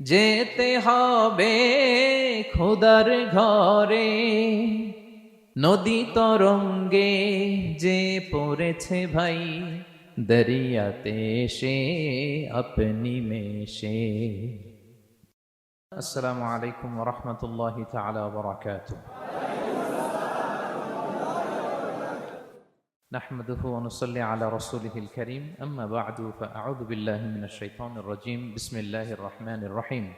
যেতে হবে খোদার ঘরে। নদী তরঙ্গে যে পড়েছে ভাই, দরিয়াতে সে আপনি মেশে। আসসালামু আলাইকুম রহমতুল্লাহ তাআলা ওয়া বারাকাতুহু। نحمده ونصلي على رسوله الكريم. أما بعد فأعوذ بالله من الشيطان الرجيم. بسم الله الرحمن الرحيم.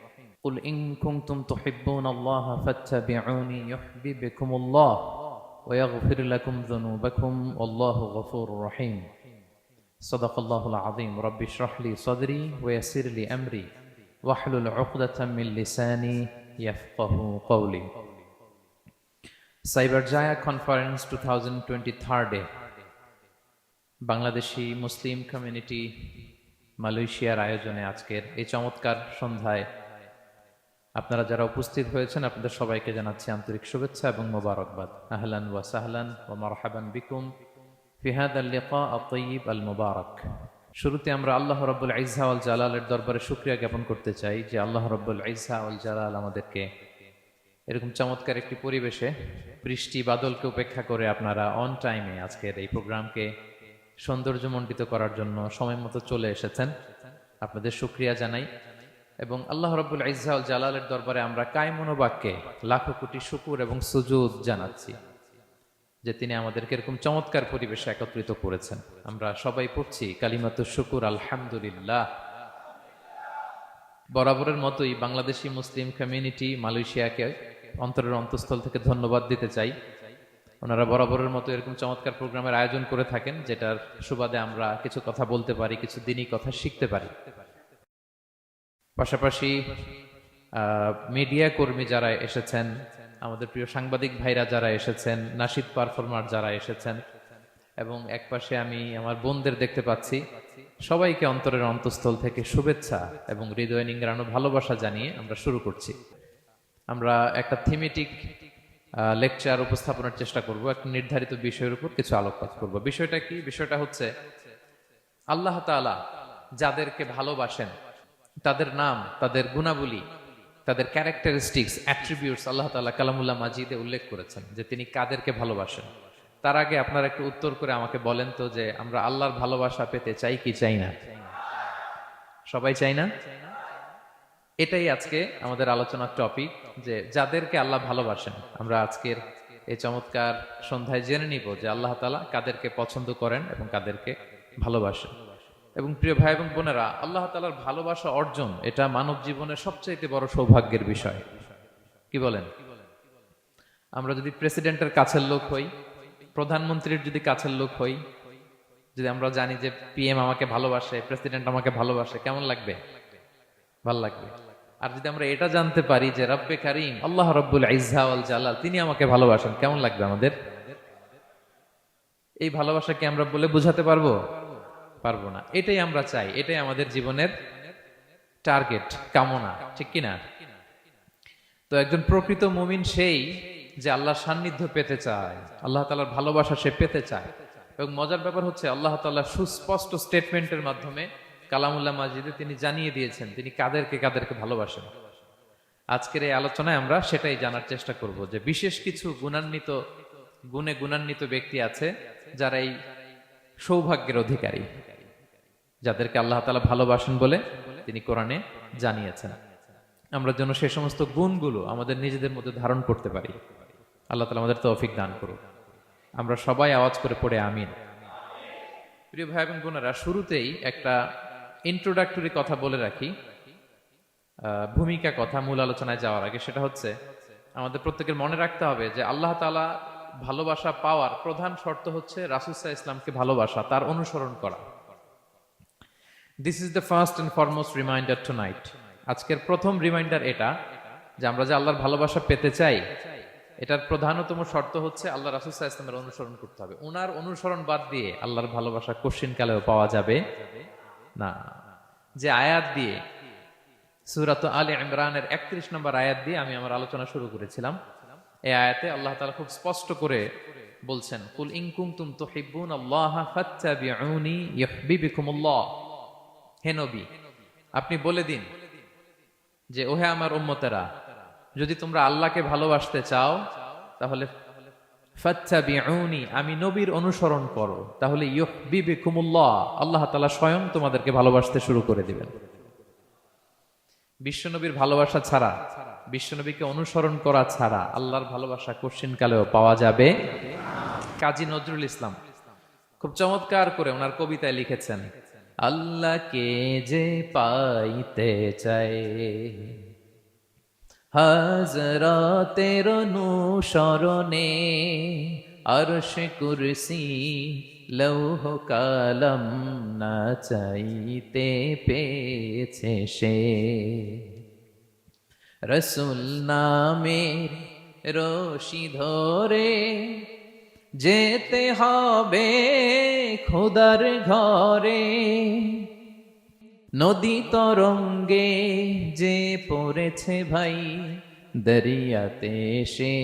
قل إن كنتم تحبون الله فاتبعوني يحببكم الله ويغفر لكم ذنوبكم والله غفور رحيم. صدق الله العظيم. رب اشرح لي صدري ويسر لي أمري واحلل عقدة من لساني يفقه قولي. Cyberjaya Conference 2023 Bangladeshi Muslim community মালয়েশিয়ার আয়োজনে আজকের এই চমৎকার সন্ধ্যায় আপনারা যারা উপস্থিত হয়েছেন, আপনাদের সবাইকে জানাচ্ছি আন্তরিক শুভেচ্ছা এবং মোবারকবাদ। আহলান ওয়া সাহলান ও মারহাবান বিকুম ফিহাদ আল লিকা আত-তাইয়িব আল মুবারক শুরুতে আমরা আল্লাহ রাব্বুল ইজ্জা ওয়াল জালালের দরবারে শুকরিয়া জ্ঞাপন করতে চাই যে আল্লাহ রাব্বুল ইজ্জা ওয়াল জালাল আমাদেরকে এরকম চমৎকার একটি পরিবেশে বৃষ্টি, বাদলকে উপেক্ষা করে আপনারা অন টাইমে আজকের এই প্রোগ্রামকে সৌন্দর্যমণ্ডিত করার জন্য সময় মতো চলে এসেছেন। আপনাদের সুক্রিয়া জানাই। এবং আল্লাহ রব্বুল ইজাউল জালালের দরবারে আমরা কায়মনোবাক্যে লাখো কোটি শুকুর এবং সুজুদ জানাচ্ছি যে তিনি আমাদেরকে এরকম চমৎকার পরিবেশে একত্রিত করেছেন। আমরা সবাই পড়ছি কালিমাত শুকুর, আলহামদুলিল্লাহ। বরাবরের মতোই বাংলাদেশি মুসলিম কমিউনিটি মালয়েশিয়াকে অন্তরের অন্তঃস্থল থেকে ধন্যবাদ দিতে চাই। ওনারা বরাবরের মতো এরকম চমৎকার প্রোগ্রামের আয়োজন করে থাকেন, যেটার সুবাদে আমরা কিছু কথা বলতে পারি, কিছু দিনই কথা শিখতে পারি। পাশাপাশি মিডিয়া কর্মী যারা এসেছেন, আমাদের প্রিয় সাংবাদিক ভাইরা যারা এসেছেন, নাসিদ পারফর্মার যারা এসেছেন, এবং একপাশে আমি আমার বোনদের দেখতে পাচ্ছি, সবাইকে অন্তরের অন্তঃস্থল থেকে শুভেচ্ছা এবং হৃদয় নিংড়ানো ভালোবাসা জানিয়ে আমরা শুরু করছি। আমরা একটা থিমেটিক লেকচার উপস্থাপনের চেষ্টা করব, একটা নির্ধারিত বিষয়ের উপর কিছু আলোকপাত করব। বিষয়টা কি? বিষয়টা হচ্ছে আল্লাহ তাআলা যাদেরকে ভালোবাসেন, তাদের নাম, তাদের গুণাবলী, তাদের ক্যারেক্টারিস্টিক্স অ্যাট্রিবিউটস আল্লাহ তাআলা কালামুল্লাহ মাজিদে উল্লেখ করেছেন যে তিনি কাদেরকে ভালোবাসেন। তার আগে আপনারা একটু উত্তর করে আমাকে বলেন তো যে আমরা আল্লাহর ভালোবাসা পেতে চাই কি চাই না? সবাই চাই না? এটাই আজকে আমাদের আলোচনার টপিক যে যাদেরকে আল্লাহ ভালোবাসেন, আমরা আজকের এই চমৎকার সন্ধ্যায় জেনে নিব যে আল্লাহ তালা কাদেরকে পছন্দ করেন এবং কাদেরকে ভালোবাসেন। এবং প্রিয় ভাই এবং বোনেরা, আল্লাহ তালার ভালোবাসা অর্জন, এটা মানব জীবনের সবচাইতে বড় সৌভাগ্যের বিষয়। কি বলেন? আমরা যদি প্রেসিডেন্টের কাছের লোক হই, প্রধানমন্ত্রীর যদি কাছের লোক হই, যদি আমরা জানি যে পিএম আমাকে ভালোবাসে, প্রেসিডেন্ট আমাকে ভালোবাসে, কেমন লাগবে? ভালো লাগবে। আর যদি আমরা এটা জানতে পারি যে রব্বে কারিম, আল্লাহ রব্বুল ইজাউল জালাল, তিনি আমাকে ভালোবাসেন, কেমন লাগবে আমাদের? এই ভালোবাসাকে আমরা বলে বুঝাতে পারব? পারব না। এটাই আমরা চাই, এটাই আমাদের জীবনের টার্গেট কামনা, ঠিক কিনা তো একজন প্রকৃত মুমিন সেই যে আল্লাহর সান্নিধ্য পেতে চায়, আল্লাহ তালার ভালোবাসা সে পেতে চায়। এবং মজার ব্যাপার হচ্ছে, আল্লাহ তাল্লাহ সুস্পষ্ট স্টেটমেন্টের মাধ্যমে কালামুল্লাহ মাজিদে তিনি জানিয়ে দিয়েছেন, তিনি কাদেরকে কাদেরকে ভালোবাসেন। আজকের এই আলোচনায় আমরা সেটাই জানার চেষ্টা করব যে বিশেষ কিছু গুণান্বিত, গুণে গুণান্বিত ব্যক্তি আছে যারা এই সৌভাগ্যের অধিকারী, যাদেরকে আল্লাহ তালা ভালোবাসেন বলে তিনি কোরআনে জানিয়েছেন। আমরা যেন সে সমস্ত গুণগুলো আমাদের নিজেদের মধ্যে ধারণ করতে পারি। আল্লাহ তালা আমাদের তৌফিক দান করুক। আমরা সবাই আওয়াজ করে পড়ে আমিন। প্রিয় ভাই এবং বোনেরা, শুরুতেই একটা ইন্ট্রোডাক্টরি কথা বলে রাখি। ভূমিকা কথা মূল আলোচনায় যাওয়ার আগে সেটা হচ্ছে, আমাদের প্রত্যেকের মনে রাখতে হবে যে আল্লাহ তালা ভালোবাসা পাওয়ার প্রধান শর্ত হচ্ছে রাসুসাহ ইসলামকে ভালোবাসা, তার অনুসরণ করা। This is the first and foremost reminder tonight আজকের প্রথম রিমাইন্ডার এটা যে আমরা যে আল্লাহর ভালোবাসা পেতে চাই, এটার প্রধানতম শর্ত হচ্ছে আল্লাহ রাসুসাহ ইসলামের অনুসরণ করতে হবে। ওনার অনুসরণ বাদ দিয়ে আল্লাহর ভালোবাসা কোশ্চিন কালেও পাওয়া যাবে। না, যে আয়াত দিয়ে, সুরাত আলী ইমরানের একত্রিশ নম্বর আয়াত দিয়ে আমি আমার আলোচনা শুরু করেছিলাম। এই আয়াতে আল্লাহ তালা খুব স্পষ্ট করে বলছেন, কুল ইনকুম তুম তো হিব্বুন আল্লাহ হে নবী, আপনি বলে দিন যে, ওহে আমার উম্মতেরা, যদি তোমরা আল্লাহকে ভালোবাসতে চাও, তাহলে ফাত্তাবিউনি, আমি নবীর অনুসরণ করো। তাহলে ইউহবিবিকুমুল্লাহ, আল্লাহ তাআলা স্বয়ং তোমাদেরকে ভালোবাসতে শুরু করে দিবেন। বিশ্বনবীর ভালোবাসা ছাড়া, বিশ্বনবীকে অনুসরণ করা ছাড়া আল্লাহর ভালোবাসা কশিন কালেও পাওয়া যাবে। কাজী নজরুল ইসলাম খুব চমৎকার করে ওনার কবিতায় লিখেছেন, আল্লাহকে যে পাইতে চায় হাজরাতের অনুসরণে আরশ কুরসি লৌহ কালম না চাইতে পেয়েছে সে। রসুল নামের রশি ধরে যেতে হবে খোদার ঘরে। নদী তরঙ্গে যে পড়েছে ভাই, দরিয়াতে সে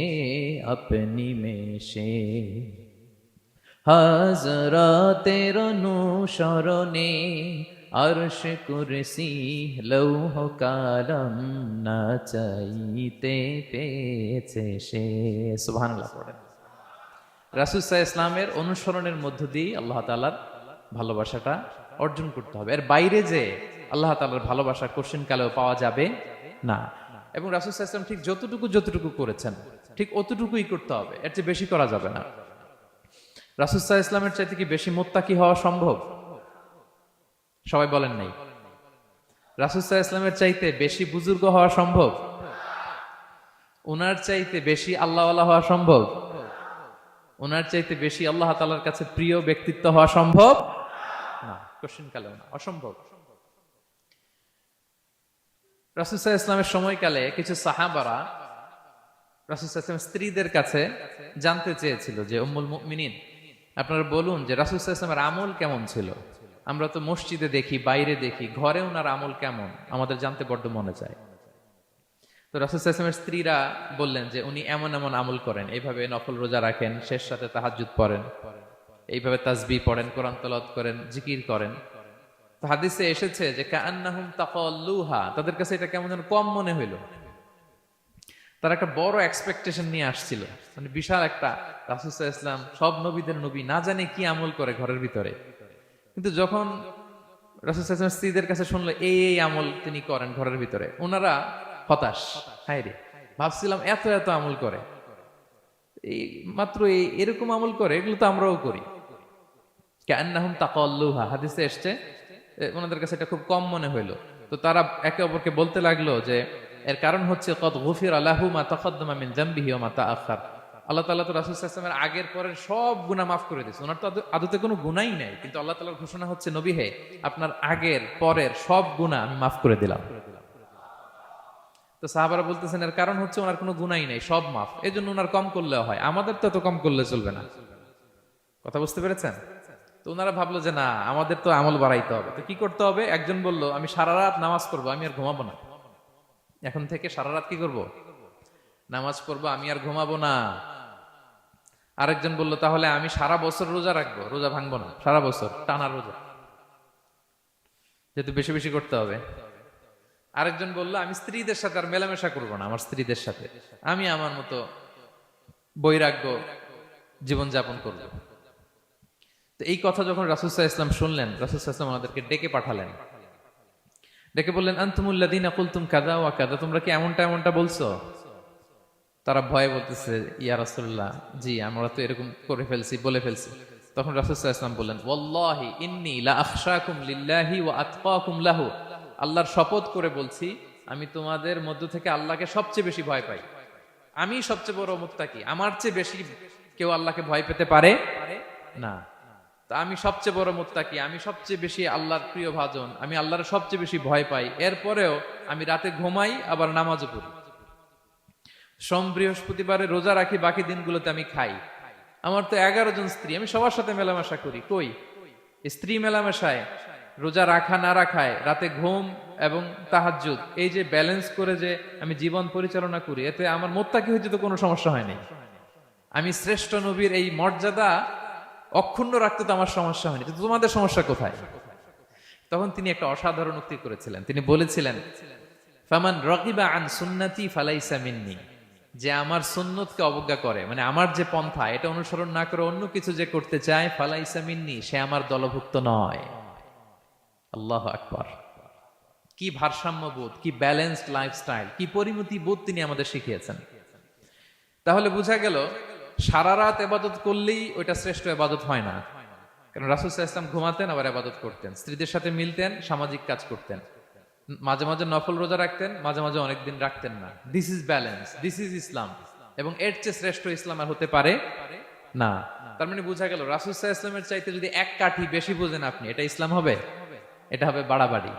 আপনি মেশে। হাজরাতের অনুসরণে আরশ কুরসি লৌহ কালম না চাইতে পেয়েছে সে। সুবহানাল্লাহ পড়েন। রাসুসাহ ইসলামের অনুসরণের মধ্য দিয়ে আল্লাহ তালার ভালোবাসাটা অর্জন করতে হবে। এর বাইরে যে আল্লাহ তালার ভালোবাসা কোশ্চিন কালেও পাওয়া যাবে না। এবং রাসুসাহ ইসলাম ঠিক যতটুকু যতটুকু করেছেন, ঠিক অতটুকুই করতে হবে। এর চেয়ে বেশি করা যাবে না। রাসুসাহ ইসলামের চাইতে কি বেশি মোত্তাকি হওয়া সম্ভব? সবাই বলেন নাই। রাসুসাহ ইসলামের চাইতে বেশি বুজুর্গ হওয়া সম্ভব? ওনার চাইতে বেশি আল্লাহওয়ালা হওয়া সম্ভব? ওনার চাইতে বেশি আল্লাহ তালার কাছে প্রিয় ব্যক্তিত্ব হওয়া সম্ভব? না। কোশ্চিন কালেও না, অসম্ভব। রাসুসাহ ইসলামের সময়কালে কিছু সাহাবারা রাসুসাহ ইসলামের স্ত্রীদের কাছে জানতে চেয়েছিল যে, উম্মুল মুমিনিন, আপনারা বলুন যে রাসুসাহ ইসলামের আমল কেমন ছিল? আমরা তো মসজিদে দেখি, বাইরে দেখি, ঘরে ওনার আমল কেমন? আমাদের জানতে বড্ড মনে চায়। তো রাসুসাহ ইসলামের স্ত্রীরা বললেন যে, উনি এমন এমন আমল করেন এইভাবে নফল রোজা রাখেন, শেষ সাথে তাহাজুদ পড়েন। এইভাবে তাজবি পড়েন, কোরআন তলত করেন, জিকির করেন। হাদিসে এসেছে যে কান্নাহুম তাকাল্লুহা। তাদের কাছে এটা কেমন যেন কম মনে হইল। তারা একটা বড় এক্সপেকটেশন নিয়ে আসছিল। মানে বিশাল একটা রাসুসাহ ইসলাম সব নবীদের নবী না জানে কি আমল করে ঘরের ভিতরে। কিন্তু যখন রাসুসাহ ইসলাম স্ত্রীদের কাছে শুনলো, এই এই আমল তিনি করেন ঘরের ভিতরে, ওনারা হতাশ। হায় রে, ভাবছিলাম এত এত আমল করে। এই মাত্র এই, এরকম আমল করে, এগুলো তো আমরাও করি। তাকাল্লুহা। হাদিসে এসছে ওনাদের কাছে এটা খুব কম মনে হইল। তো তারা একে অপরকে বলতে লাগল যে, এর কারণ হচ্ছে আলাহু মা তাকাদ্দামা মিন জামবিহি ওয়া মা তাআখার। আল্লাহ তাআলা তো রাসূল সাল্লাল্লাহু আগের, পরের সব গুনাহ মাফ করে দিয়েছে। ওনার তো আদতে কোনো গুনাহই নাই, কিন্তু আল্লাহ তাআলার ঘোষণা হচ্ছে, নবী হে, আপনার আগের, পরের সব গুনাহ আমি মাফ করে দিলাম। তো সাহাবারা বলতেছেন, এর কারণ হচ্ছে, ওনার কোনো গুনাই নাই, সব মাফ। এই জন্য ওনার কম করলেও হয়। আমাদের তো এত কম করলে চলবে না। কথা বুঝতে পেরেছেন? তো ওনারা ভাবলো যে না, আমাদের তো আমল বাড়াইতে হবে। তো কি করতে হবে? একজন বলল, আমি সারা রাত নামাজ পড়ব, আমি আর ঘুমাবো না। এখন থেকে সারা রাত কি করব? নামাজ পড়ব, আমি আর ঘুমাবো না। আরেকজন বলল, তাহলে আমি সারা বছর রোজা রাখব, রোজা ভাঙবো না, সারা বছর, টানা রোজা। যেহেতু বেশি বেশি করতে হবে। আরেকজন বলল, আমি স্ত্রীদের সাথে আর মেলামেশা করব না, আমার স্ত্রীদের সাথে। আমি আমার মতো বৈরাগ্য জীবনযাপন করব। তো এই কথা যখন রাসুসাহ ইসলাম শুনলেন রাসুসাহ ইসলাম আমাদেরকে ডেকে পাঠালেন। ডেকে বললেন আন্তুমুল্লাদিন আকুলতুম কাদা ওয়া কাদা তোমরা কি এমনটা এমনটা বলছো? তারা ভয়ে বলতেছে, ইয়া রাসুল্লাহ জি, আমরা তো এরকম করে ফেলছি, বলে ফেলছি। তখন রাসুসাহ ইসলাম বললেন, ওয়াল্লাহি ইন্নী লা আখশাকুম লিল্লাহি ওয়া আতকাকুম লাহু। আল্লাহর শপথ করে বলছি, আমি তোমাদের মধ্য থেকে আল্লাহকে সবচেয়ে বেশি ভয় পাই। আমি সবচেয়ে বড় মুত্তাকি। আমার চেয়ে বেশি কেউ আল্লাহকে ভয় পেতে পারে না। তা আমি সবচেয়ে বড় মুত্তাকি, আমি সবচেয়ে বেশি আল্লাহর প্রিয় ভাজন, আমি আল্লাহর সবচেয়ে বেশি ভয় পাই। এরপরেও আমি রাতে ঘুমাই, আবার নামাজও পড়ি। সোম বৃহস্পতিবারে রোজা রাখি, বাকি দিনগুলোতে আমি খাই। আমার তো এগারো জন স্ত্রী, আমি সবার সাথে মেলামেশা করি। কই? স্ত্রী মেলামেশায়, রোজা রাখা না রাখায়, রাতে ঘুম এবং তাহাজ্জুদ, এই যে ব্যালেন্স করে যে আমি জীবন পরিচালনা করি, এতে আমার মোত্তাকি হইতে তো কোনো সমস্যা হয় নাই। আমি শ্রেষ্ঠ নবীর এই মর্যাদা অক্ষুণ্ণ রাখতে তো আমার সমস্যা হয়নি। তোমাদের সমস্যা কোথায়? তখন তিনি একটা অসাধারণ উক্তি করেছিলেন। তিনি বলেছিলেন, ফামান রকিবা আন সুন্নতি ফালাইসা মিন্নি। যে আমার সুন্নতকে অবজ্ঞা করে মানে আমার যে পন্থা, এটা অনুসরণ না করে অন্য কিছু যে করতে চায়, ফালাইসা মিন্নি, সে আমার দলভুক্ত নয়। আল্লাহ আকবার। কি ভারসাম্যবোধ কি ব্যালেন্সড লাইফস্টাইল, কি পরিমতি বোধ তিনি আমাদের শিখিয়েছেন। তাহলে বোঝা গেল সারা রাত এবাদত করলেই ওইটা শ্রেষ্ঠ এবাদত হয় না। কারণ রাসুল ইসলাম ঘুমাতেন, আবার এবাদত করতেন। স্ত্রীদের সাথে মিলতেন, সামাজিক কাজ করতেন। মাঝে মাঝে নফল রোজা রাখতেন, মাঝে মাঝে অনেকদিন রাখতেন না। This is balance this is Islam এবং এর চেয়ে শ্রেষ্ঠ ইসলাম আর হতে পারে না। তার মানে বোঝা গেল, রাসুল ইসলামের চাইতে যদি এক কাঠি বেশি বোঝেন আপনি, এটা ইসলাম হবে? এটা হবে বাড়াবাড়ি।